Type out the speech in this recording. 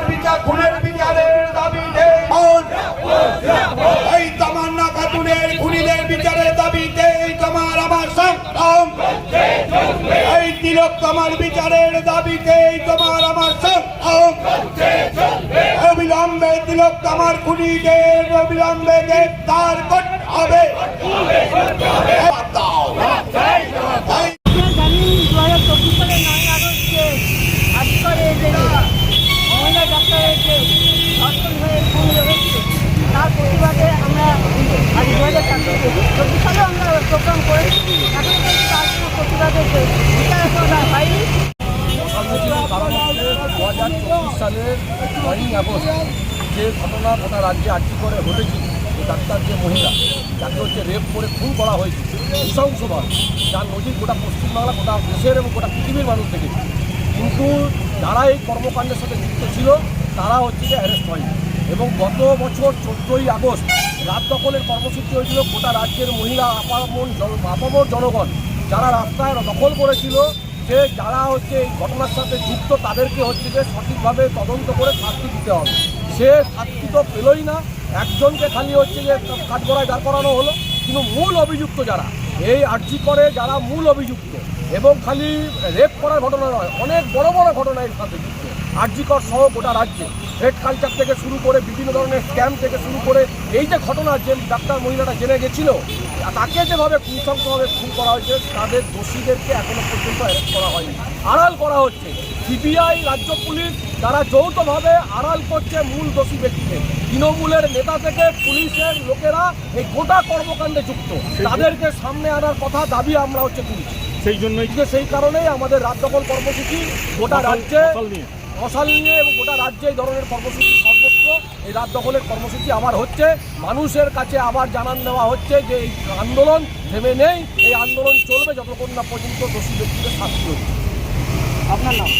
হত্যার বিচার, খুনের বিচারের দাবিতে এই তামান্না খাতুনের খুনিদের বিচারের দাবিতে তোমার আমার সংগ্রাম। এই তিলক তোমার বিচারের দাবিতে তোমার আমার সংগ্রাম। অবিলম্বে তিলক তোমার খুনিদের অবিলম্বে গ্রেপ্তার করতে হবে। আগস্ট যে ঘটনা গোটা রাজ্যে আর্জি করে ঘটেছে যে ডাক্তার যে মহিলা যাকে হচ্ছে রেপ করে খুন করা হয়েছে। নৃশংসভাবে যার নজির গোটা পশ্চিমবাংলা, গোটা দেশের এবং গোটা পৃথিবীর মানুষ দেখেছে। কিন্তু যারা এই কর্মকাণ্ডের সাথে যুক্ত ছিল, তারা হচ্ছে যে অ্যারেস্ট হয়নি। এবং গত বছর চোদ্দোই আগস্ট রাত দখলের কর্মসূচি হয়েছিল, গোটা রাজ্যের মহিলা আপামন জন আপামর জনগণ, যারা রাস্তায় দখল করেছিল যে যারা হচ্ছে এই ঘটনার সাথে যুক্ত, তাদেরকে হচ্ছে যে সঠিকভাবে তদন্ত করে শাস্তি দিতে হবে। সে শাস্তি তো পেলই না। একজনকে খালি হচ্ছে যে কাঠগড়ায় দাঁড় করানো হলো। কিন্তু মূল অভিযুক্ত যারা, এই আর্জি করে যারা মূল অভিযুক্ত এবং খালি রেপ করার ঘটনা নয়, অনেক বড় বড় ঘটনা এর সাথে যুক্ত। আর্জিকর সহ গোটা রাজ্যে রেড কালচার থেকে শুরু করে বিভিন্ন ধরনের স্ক্যাম থেকে শুরু করে এই যে ঘটনা যে ডাক্তার মহিলাটা জেনে গেছিল তাকে যেভাবে নৃশংসভাবে খুন করা হয়েছে তাদের দোষীদেরকে এখনও পর্যন্ত অ্যারেস্ট করা হয়নি। আড়াল করা হচ্ছে। সিবিআই রাজ্য পুলিশ তারা যৌথভাবে আড়াল করছে মূল দোষী ব্যক্তিকে। তৃণমূলের নেতা থেকে পুলিশের লোকেরা এই গোটা কর্মকাণ্ডে যুক্ত। তাদেরকে সামনে আনার কথা দাবি আমরা হচ্ছে তুলছি সেই জন্যই সেই কারণেই আমাদের দখল কর্মসূচি গোটা রাজ্যে ফসল নিয়ে। মশাল নিয়ে এবং গোটা রাজ্যে এই ধরনের কর্মসূচি এই রাত দখলের কর্মসূচি আমার হচ্ছে। মানুষের কাছে আবার জানান দেওয়া হচ্ছে যে এই আন্দোলন থেমে নেই। এই আন্দোলন চলবে যতক্ষণ না পর্যন্ত দোষী ব্যক্তিদের শাস্তি হচ্ছে আপনার নাম।